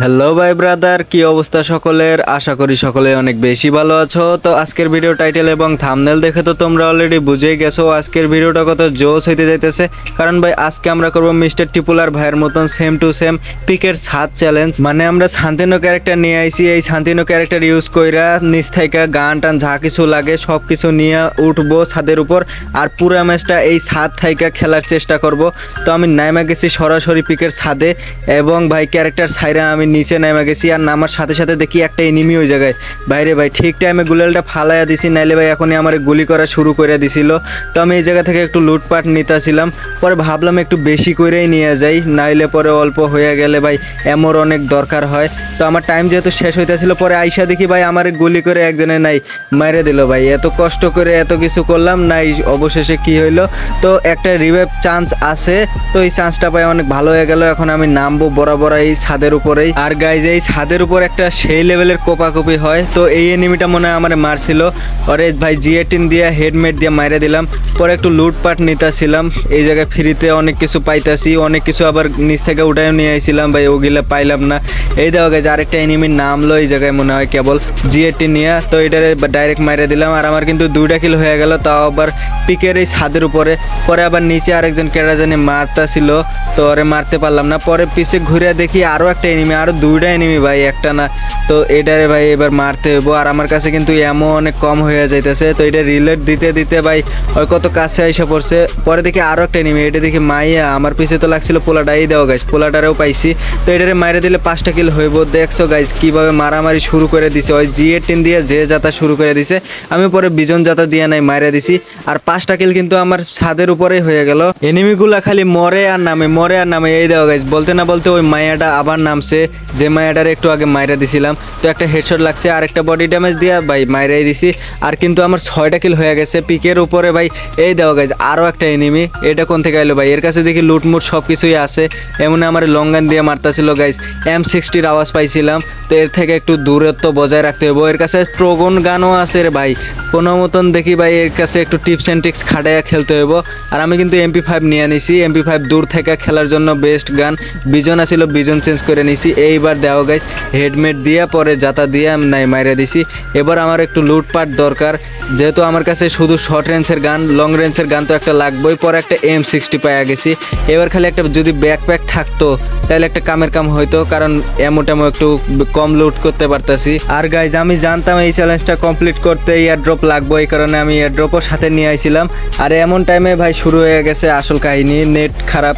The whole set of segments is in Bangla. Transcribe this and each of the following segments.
হ্যালো ভাই ব্রাদার কি অবস্থা সকলের? আশা করি সকলে অনেক বেশি ভালো আছো। তো আজকের ভিডিও টাইটেল এবং থামনেল দেখে তো তোমরা অলরেডি বুঝেই গেছো আজকের ভিডিওটা কত জোস হইতে যাইতেছে। কারণ ভাই, আজকে আমরা করব মিস্টার টিপুলার ভাইয়ের মতন সেম টু সেম পিকের ছাদ চ্যালেঞ্জ মানে আমরা শান্তিনো ক্যারেক্টার নিয়ে আইছি, এই শান্তিনো ক্যারেক্টার ইউজ কইরা নিচ থেকে গান টান যা কিছু লাগে সব কিছু নিয়ে উঠবো ছাদের উপর আর পুরো ম্যাচটা এই ছাদ থাইকা খেলার চেষ্টা করব। তো আমি নাইমা গেছি সরাসরি পিকের ছাদে এবং ভাই ক্যারেক্টার সাইরা আমি নিচে নেমে গেছি আর নামার সাথে সাথে দেখি একটা এনিমি ওই জায়গায়। বাইরে ভাই, ঠিক টাইমে গুলালটা ফালাইয়া দিছি, নাইলে ভাই এখনই আমার গুলি করা শুরু করে দিছিল। তো আমি এই জায়গা থেকে একটু লুটপাট নিতেছিলাম। পরে ভাবলাম একটু বেশি করেই নিয়ে যাই, নাইলে পরে অল্প হয়ে গেলে ভাই এমর অনেক দরকার হয়। তো আমার টাইম যেহেতু শেষ হইতেছিল, পরে আইসা দেখি ভাই আমার গুলি করে একজনে নাই, মাইরে দিল ভাই। এত কষ্ট করে এত কিছু করলাম, নাই অবশেষে কি হইল? তো একটা রিভাইভ চান্স আছে, তো এই চান্সটা পাই অনেক ভালো হয়ে গেল। এখন আমি নামবো বরাবর এই ছাদের উপরেই। আর গাইজ এই ছাদের উপর একটা সেই লেভেলের কোপাকুপি হয়। তো এই এনিমিটা মনে হয় আমার মারছিল। পরে ভাই জিএটিন দিয়ে হেডমেট দিয়ে মাইরে দিলাম। পরে একটু লুটপাট নিতেছিলাম। এই জায়গায় ফ্রিতে অনেক কিছু পাইতাছি। অনেক কিছু আবার নিচ থেকে উঠায় নিয়ে আইছিলাম ভাই, ওগুলা পাইলাম না। এই দেখো গাইজ আরেকটা এনিমির নামলো এই জায়গায় মনে হয় কেবল জিএটি নিয়ে। তো এটারে ডাইরেক্ট মাইরে দিলাম। আর আমার কিন্তু দুইটা কিল হয়ে গেল, তাও আবার পিকের এই ছাদের উপরে। পরে আবার নিচে আরেকজন কেডা জানি মারতাছিল। তো ওরে মারতে পারলাম না। পরে পিছে ঘুরে দেখি আরও একটা এনিমি আরও দুইটা এনিমি ভাই, একটা না, তো এটারে ভাই এবার মারতে হইব। আর আমার কাছে কিন্তু এমন অনেক কম হয়ে যাইতেছে, তো এটা রিলেট দিতে দিতে ভাই, ওই কত কাছে আইসা পড়ছে। পরে দেখি আরও একটা এনিমি এটা দেখি মাইয়া, আমার পিছে তো লাগছিল পোলাটাই দেওয়া গাছ পোলাটারেও পাইছি। তো এটারে মাইরে দিলে পাঁচটা কিল হইব। দেখছ গাইজ কীভাবে মারামারি শুরু করে দিছে, ওই জি এইটিন দিয়ে যে যাতা শুরু করে দিছে, আমি পরে বিজন যাতা দিয়ে নাই, মাইরে দিছি। আর পাঁচটা কিল কিন্তু আমার ছাদের উপরেই হয়ে গেল। এনিমিগুলা খালি মরে আর নামে, মরে আর নামে, এই দেওয়া গাইজ বলতে না বলতে ওই মায়াটা আবার নামছে। যে মায়াটার একটু আগে মাইরা দিছিলাম। তো একটা হেডশট লাগছে, আর একটা বডি ড্যামেজ দিয়া ভাই মাইরাই দিছি। আর কিন্তু আমার ছয়টা কিল হয়ে গেছে পিকের উপরে ভাই, এই দেওয়া গাইজ আরও একটা এনিমি এটা কোন থেকে এলো ভাই? এর কাছে দেখি লুটমুট সব কিছুই আছে। এমন আমার লং গান দিয়ে মারতাছিল গাইজ এম সিক্সটির আওয়াজ পাইছিলাম। তো এর থেকে একটু দূরত্ব বজায় রাখতে হবে এর কাছে ট্রোগন গানও আছে রে ভাই। কোনো মতন দেখি ভাই, এর কাছে একটু টিপস অ্যান্ড ট্রিক্স খাটাইয়া খেলতে হইব। আর আমি কিন্তু এমপি ফাইভ নিয়ে নিছি। এমপি ফাইভ দূর থেকে খেলার জন্য বেস্ট গান। বিজন আছিল বিজন চেঞ্জ করে নিছি। এইবার দেওয়া গাইজ হেডমেট দিয়ে পরে যাতা দিয়ে আমি নাই মাইরে দিছি। এবার আমার একটু লুটপাট দরকার, যেহেতু আমার কাছে শুধু শর্ট রেঞ্জের গান লং রেঞ্জের গান তো একটা লাগবেই, পরে একটা এম সিক্সটি পাইয়া গেছি। এবার খালি একটা যদি ব্যাকপ্যাক থাকতো তাহলে একটা কামের কাম হইতো, কারণ এমো টেমো একটু কম লুট করতে পারতাছি। আর গাইজ আমি জানতাম এই চ্যালেঞ্জটা কমপ্লিট করতে এয়ার ড্রপ লাগবে, এই কারণে আমি এয়ার ড্রপও সাথে নিয়ে আইছিলাম। আর এমন টাইমে ভাই শুরু হয়ে গেছে আসল কাহিনী নেট খারাপ।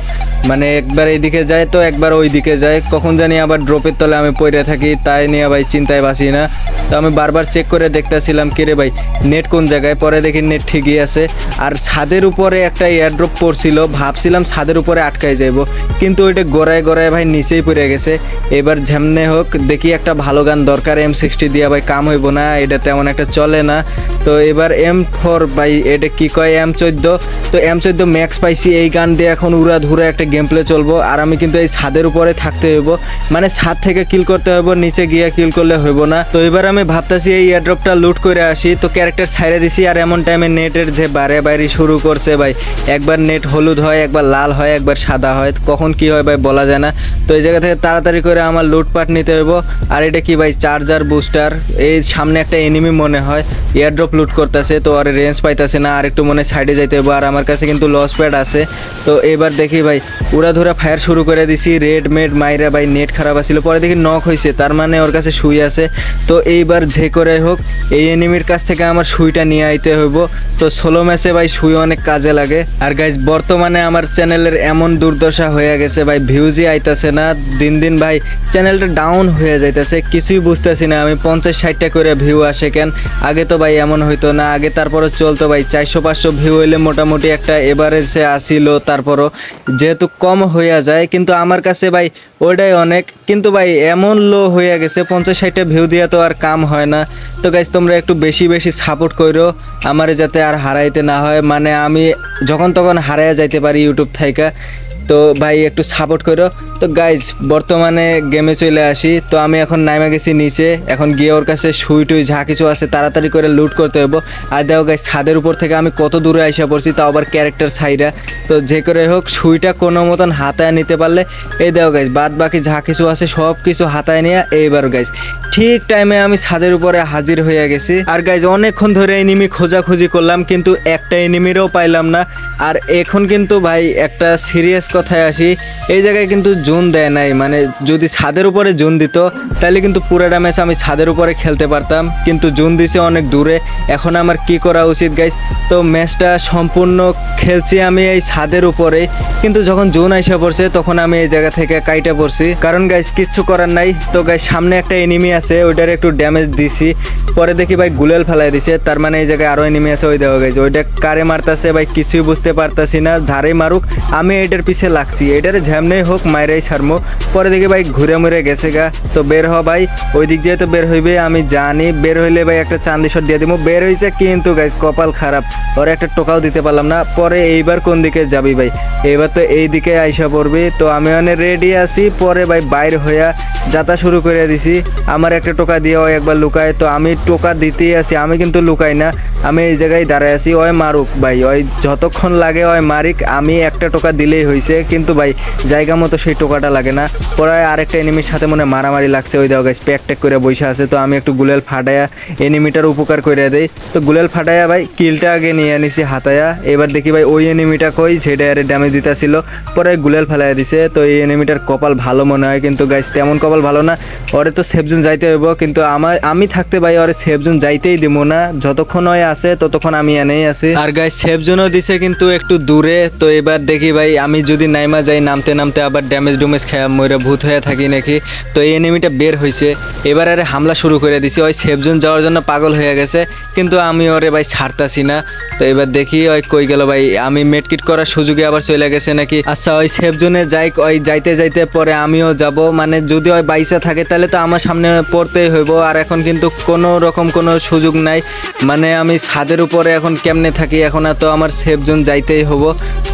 মানে একবার এইদিকে যায় তো একবার ওই দিকে যায়, কখন জানি আবার ড্রপের তলে আমি পড়ে থাকি, তাই নিয়ে ভাই চিন্তায় বাসি না। তো আমি বারবার চেক করে দেখতেছিলাম কে রে ভাই নেট কোন জায়গায়? পরে দেখি নেট ঠিকই আছে। আর ছাদের উপরে একটা এয়ারড্রপ পড়ছিল, ভাবছিলাম ছাদের উপরে আটকাই যাইব, কিন্তু ওইটা গোড়ায় গোড়ায় ভাই নিচেই পড়ে গেছে। এবার ঝেমনে হোক, দেখি একটা ভালো গান দরকার এম সিক্সটি দিয়া ভাই কাম হইব না, এটা তেমন একটা চলে না। তো এবার এম ফোর ভাই, এটা কি কয় এম চোদ্দ? তো এম চোদ্দ ম্যাক্স পাইছি, এই গান দিয়ে এখন উড়া ধুরা একটা গেম প্লে চলবো, আর আমি কিন্তু এই ছাদের উপরে থাকতে হইব। মানে ছাদ থেকে কিল করতে হইব, নিচে গিয়ে কিল করলে হইব না। তো এবার আমি ভাবতেছি এই এয়ারড্রপটা লুট করে আসি। তো ক্যারেক্টার ছাইড়ে দিছি আর এমন টাইমে নেটের যে বারে বাইরে শুরু করছে ভাই, একবার নেট হলুদ হয়, একবার লাল হয়, একবার সাদা হয়, কখন কি হয় ভাই বলা যায় না। তো এই জায়গা থেকে তাড়াতাড়ি করে আমার লুটপাট নিতে হইব। আর এটা কি ভাই চার্জার বুস্টার এই সামনে একটা এনিমি মনে হয় এয়ারড্রপ লুট করতেছে, তো আর রেঞ্জ পাইতেছে না আর একটু মনে সাইডে যাইতে হইব। আর আমার কাছে কিন্তু লস প্যাড আছে। তো এবার দেখি ভাই, উড়াধুরা ফায়ার শুরু করে দিছি রেড মেড মাইরা ভাই নেট খারাপ আছিল, পরে দেখি নক হয়েছে তার মানে ওর কাছে সুই আছে। তো এইবার যে করে হোক, এই এনিমির কাছ থেকে আমার সুইটা নিয়ে আইতে হইব। তো ষোলো ম্যাচে ভাই সুই অনেক কাজে লাগে। আর গাইজ বর্তমানে আমার চ্যানেলের এমন দুর্দশা হয়ে গেছে ভাই ভিউজই আইতাছে না। দিন দিন ভাই চ্যানেলটা ডাউন হয়ে যাইতেছে, কিছুই বুঝতেছি না। আমি পঞ্চাশ, ষাটটা করে ভিউ আসে কেন? আগে তো ভাই এমন হইতো না, আগে তারপরে চলতো ভাই। চারশো, পাঁচশো ভিউ হইলে মোটামুটি একটা এভারেজে আসিল তারপরও। যেহেতু কম হইয়া যায়, কিন্তু আমার কাছে ভাই ওইটাই অনেক। কিন্তু ভাই, এমন লো হয়ে গেছে, পঞ্চাশ ষাটটা ভিউ দিয়ে তো আর কাম হয় না। তো গাইজ তোমরা একটু বেশি বেশি সাপোর্ট করো আমার যাতে আর হারাইতে না হয়। মানে আমি যখন তখন হারাইয়া যাইতে পারি ইউটিউব থাইকা। তো ভাই, একটু সাপোর্ট করো। তো গাইজ বর্তমানে গেমে চলে আসি। তো আমি এখন নাইমা গেছি নিচে। এখন গিয়ে ওর কাছে সুই টুই যা কিছু আছে তাড়াতাড়ি করে লুট করতে হব আর দেখো গাইজ ছাদের উপর থেকে আমি কত দূরে আইসা পড়ছি, তাও আবার ক্যারেক্টার সাইডা তো যে করে হোক, সুইটা কোনো মতন হাতায় নিতে পারলে, এই দেখো গাইজ বাদ বাকি যা কিছু আছে সব কিছু হাতায় নিয়ে এইবার গাইজ ঠিক টাইমে আমি ছাদের উপরে হাজির হয়ে গেছি। আর গাইজ অনেকক্ষণ ধরে এনিমি খোঁজাখুঁজি করলাম, কিন্তু একটা এনিমিরও পাইলাম না। আর এখন কিন্তু ভাই, একটা সিরিয়াস কথায় আসি, এই জায়গায় কিন্তু জুন দেয় নাই। মানে যদি ছাদের উপরে জুন দিত তাহলে কিন্তু পুরোটা ম্যাচ আমি ছাদের উপরে খেলতে পারতাম। কিন্তু জুন দিছে অনেক দূরে, এখন আমার কি করা উচিত গাইজ তো ম্যাচটা সম্পূর্ণ খেলছি আমি এই ছাদের উপরে। কিন্তু যখন জুন আইসা পড়ছে, তখন আমি এই জায়গা থেকে কাইটা পড়ছি। কারণ গাইজ কিচ্ছু করার নাই। তো গাইজ সামনে একটা এনিমি আছে, ওইটার একটু ড্যামেজ দিছি। পরে দেখি ভাই গুলেল ফেলাই দিছে। তার মানে এই জায়গায় আরও এনিমি আছে, ওই দেওয়া গেছে ওইটা কারে মারতাছে ভাই, কিছুই বুঝতে পারতাছি না। ঝাড়ে মারুক, আমি এটার পিছে লাগছি। এটারে ঝ্যামনেই হোক, মাইরাই ছাড়মো। পরে দেখি ভাই ঘুরে মুড়ে গেছে গা। তো বের হ ভাই, ওই দিক দিয়ে তো বের হইবে, আমি জানি। বের হইলে ভাই একটা চান্দি শট দিয়ে দিব বের হয়েছে কিন্তু গাইজ কপাল খারাপ। ওর একটা টোকাও দিতে পারলাম না। পরে এইবার কোন দিকে যাবি ভাই? এইবার তো এই দিকে আইসা পড়বি। তো আমি অনেক রেডি আছি। পরে ভাই বাইর হইয়া যাতা শুরু করে দিছি। আমার একটা টোকা দিয়ে একবার লুকায়। তো আমি টোকা দিতেই আছি। আমি কিন্তু লুকাই না। আমি এই জায়গায় দাঁড়ায় আছি। ওই মারুক ভাই। ওই যতক্ষণ লাগে ওই মারিক। আমি একটা টোকা দিলেই হয়েছে কিন্তু ভাই, জায়গা মতো সেই টোকাটা লাগে না। পরে আরেকটা এনিমির সাথে মনে মারামারি লাগছে, ওই দেওয়া গাছ প্যাক ট্যাক করে বসে আছে। তো আমি একটু গুলেল ফাটায়া এনিমিটার উপকার করে দেই। তো গুলেল ফাটায়া ভাই, কিলটা আগে নিয়ে নিছি হাতায়া। এবার দেখি ভাই, ওই এনিমিটা কই সেটা আরে ড্যামেজ দিতেছিল। পরে গুলেল ফেলাইয়া দিছে। তো এই এনিমিটার কপাল ভালো মনে হয়, কিন্তু গাইস তেমন কপাল ভালো না। ওরে তো সেফজন যাইতে হইব, কিন্তু আমার আমি থাকতে ভাই, ওরে সেফজন যাইতেই দিব না। যতক্ষণ ওই আছে, ততক্ষণ আমি এনেই আছি। আর গাইস সেফজনও দিছে কিন্তু একটু দূরে। তো এবার দেখি ভাই, আমি যদি নাইমা যাই নামতে নামতে আবার ড্যামেজ ডুমেজ খেয়া মরে ভূত হয়ে থাকি নাকি? তো এই এনিমিটা বের হয়েছে এবার আরে হামলা শুরু করে দিছি। ওই সেফজন যাওয়ার জন্য পাগল হয়ে গেছে, কিন্তু আমি ওরে ভাই ছাড়তাছি না। তো এবার দেখি ওই কই গেল ভাই। আমি মেডকিট করার সুযোগে আবার চলে গেছে নাকি? আচ্ছা ওই সেফজোনে যাই, ওই যাইতে যাইতে পরে আমিও যাব। মানে যদি ওই বাইসা থাকে, তাহলে তো আমার সামনে পড়তেই হইব। আর এখন কিন্তু কোনো রকম কোনো সুযোগ নাই। মানে আমি ছাদের উপরে এখন কেমনে থাকি? এখন তো আমার সেফ জোন যাইতেই হব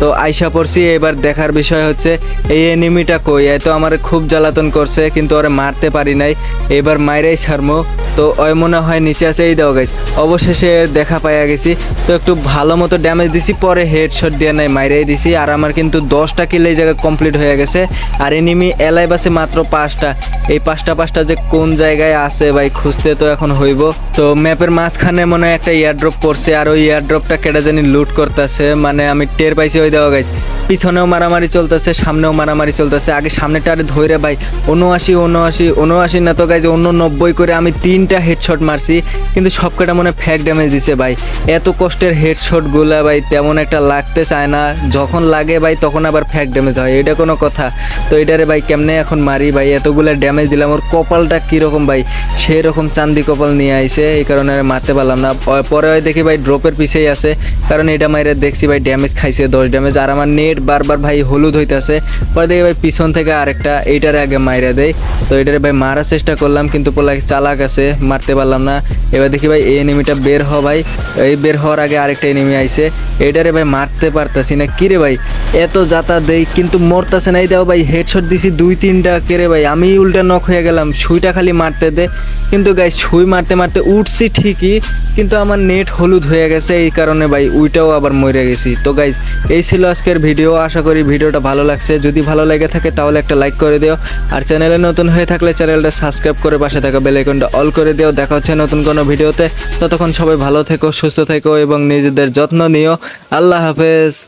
তো আইসা পড়ছি, এবার দেখার বিষয় হচ্ছে, এই এনিমিটা কই? এ তো আমার খুব জ্বালাতন করছে, কিন্তু ওরে মারতে পারি নাই। এবার মাইরাই ছাড়মো। তো ওই মনে হয় নিচে আছে, এই দেওয়া গেছে অবশেষে দেখা পাইয়া গেছি। তো একটু ভালো মতো ড্যামেজ দিছি, পরে হেডশট দিয়ে নাই, মাইরাই দিছি। আর আমার কিন্তু দশটা কিল এই জায়গায় কমপ্লিট হয়ে গেছে। আর এনিমি এলাই বাসে মাত্র পাঁচটা। এই পাঁচটা পাঁচটা যে কোন জায়গায় আছে ভাই, খুঁজতে তো এখন হইব। তো ম্যাপের মাঝখানে মনে হয় একটা ইয়ারড্রপ পড়ছে, আর ওই ইয়ারড্রপটা কেটে জানি লুট করতেছে। মানে আমি টের পাইছি, ওই দেওয়া গেছে পিছনেও মারামারি চলতেছে, সামনেও মারামারি চলতেছে। আগে সামনেটা আরে ধরে ভাই উনআশি উনআশি উনআশি না তো গাইজ অন্য নব্বই করে আমি তিনটা হেডশট মারছি, কিন্তু সব কটা মনে ফ্যাক ড্যামেজ দিছে ভাই। এত কষ্টের হেডশটগুলা ভাই, তেমন একটা লাগতে চায় না। যখন লাগে ভাই, তখন আবার ফ্যাক ড্যামেজ হয়, এটা কোনো কথা। তো এটারে ভাই কেমনে এখন মারি ভাই? এতগুলো ড্যামেজ দিলাম ওর কপালটা কীরকম ভাই? সেই রকম চান্দি কপাল নিয়ে আইছে, এই কারণে আর মারতে পারলাম না। পরে দেখি ভাই ড্রপের পিছেই আছে, কারণ এটা মাইরে দেখছি ভাই ড্যামেজ খাইছে, দশ ড্যামেজ আর আমার নেট বারবার হলুদ হইতাছে। পরে দেখি ভাই পিছন থেকে আরেকটা, এইটারে আগে মাইরা দেয় তো এটারে ভাই মারার চেষ্টা করলাম, কিন্তু পোলা চালাক আছে, মারতে পারলাম না। এবার দেখি ভাই এই এনিমিটা বের হ ভাই। এই বের হওয়ার আগে আরেকটা এনিমি আইছে। এইটারে ভাই মারতে পারতাছি না। কিরে ভাই, এত যাতা দেই, কিন্তু মরতাছে না। এই দাও ভাই হেডশট দিছি দুই, তিনটা। কেরে ভাই, আমি উল্টা নক হয়ে গেলাম সুইটা খালি মারতে দে। কিন্তু গাই সুই মারতে মারতে উঠছি ঠিকই, কিন্তু আমার নেট হলুদ হয়ে গেছে। এই কারণে ভাই, উইটাও আবার মরে গেছি। তো গাইজ এই ছিল আজকের ভিডিও আশা করি ভিডিওটা ভালো লাগছে। যদি ভালো লেগে থাকে তাহলে একটা লাইক করে দিও। আর চ্যানেলে নতুন হয়ে থাকলে চ্যানেলটা সাবস্ক্রাইব করে পাশে থাকা বেলাইকনটা অল করে দিও। দেখা হচ্ছে নতুন কোনো ভিডিওতে। ততক্ষণ সবাই ভালো থেকো, সুস্থ থেকো এবং নিজেদের যত্ন নিও। আল্লাহ হাফেজ।